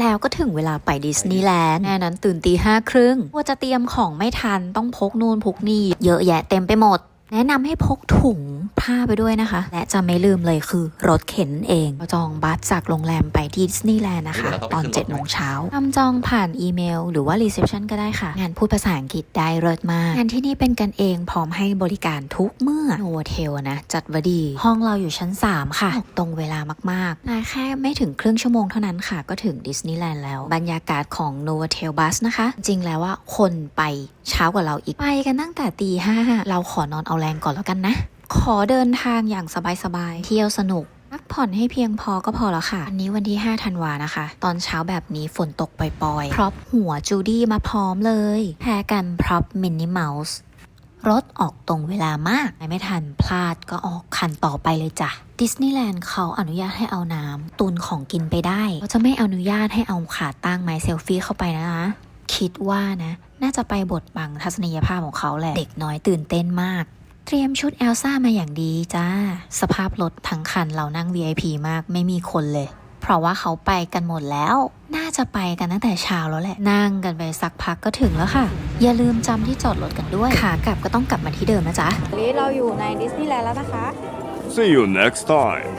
แล้วก็ถึงเวลาไปดิสนีย์แลนด์แน่นั้นตื่นตีห้าครึ่งว่าจะเตรียมของไม่ทันต้องพกนู่นพกนี่ เยอะแยะเต็มไปหมด แนะนำให้พกถุง ผ้าไปด้วยนะคะ และจะไม่ลืมเลยคือรถเข็นเองจองบัสจากโรงแรมไปที่ดิสนีย์แลนด์นะคะ ตอน7จ็ดโมงเช้าทำจองผ่านอีเมล หรือว่ารีเซพชันก็ได้ค่ะ งานพูดภาษาอังกฤษได้เลิศมาก งานที่นี่เป็นกันเองพร้อมให้บริการทุกเมื่อโนเทลนะ จัดไว้ดี ห้องเราอยู่ชั้น 3 ค่ะ ตรงเวลามากๆนาแค่ไม่ถึงครึ่งชั่วโมงเท่านั้นค่ะ ก็ถึงดิสนีย์แลนด์แล้ว บรรยากาศของ n o v a t e l Bus นะคะ จริงแล้วว่าคนไปเช้ากว่าเราอีก ไปกันตั้งแต่ตีห้าเราขอนอนเอาแรงก่อนแล้วกันนะ ขอเดินทางอย่างสบายๆ เที่ยวสนุกพักผ่อนให้เพียงพอก็พอแล้วค่ะวันนี้วันที่ 5 ธันวานะคะ ตอนเช้าแบบนี้ฝนตกปล่อยๆ พร็อพหัวจูดี้มาพร้อมเลยแพรกันพร็อพมินนี่เมาส์รถออกตรงเวลามาก ไม่ทันพลาดก็ออกคันต่อไปเลยจ้ะ ดิสนีย์แลนด์เขาอนุญาตให้เอาน้ำตุนของกินไปได้เขาจะไม่อนุญาตให้เอาขาตั้งไม้เซลฟี่เข้าไปนะคิดว่านะ น่าจะไปบทบังทัศนียภาพของเขาแหละ เด็กน้อยตื่นเต้นมาก เตรียมชุดเอลซ่ามาอย่างดีจ้า สภาพรถทั้งคันเรานั่ง VIP มากไม่มีคนเลย เพราะว่าเขาไปกันหมดแล้ว น่าจะไปกันตั้งแต่เช้าแล้วแหละ นั่งกันไปสักพักก็ถึงแล้วค่ะ อย่าลืมจำที่จอดรถกันด้วย ขากลับก็ต้องกลับมาที่เดิมนะจ๊ะ วันนี้เราอยู่ในดิสนีย์แลนด์แล้วนะคะ See you next time.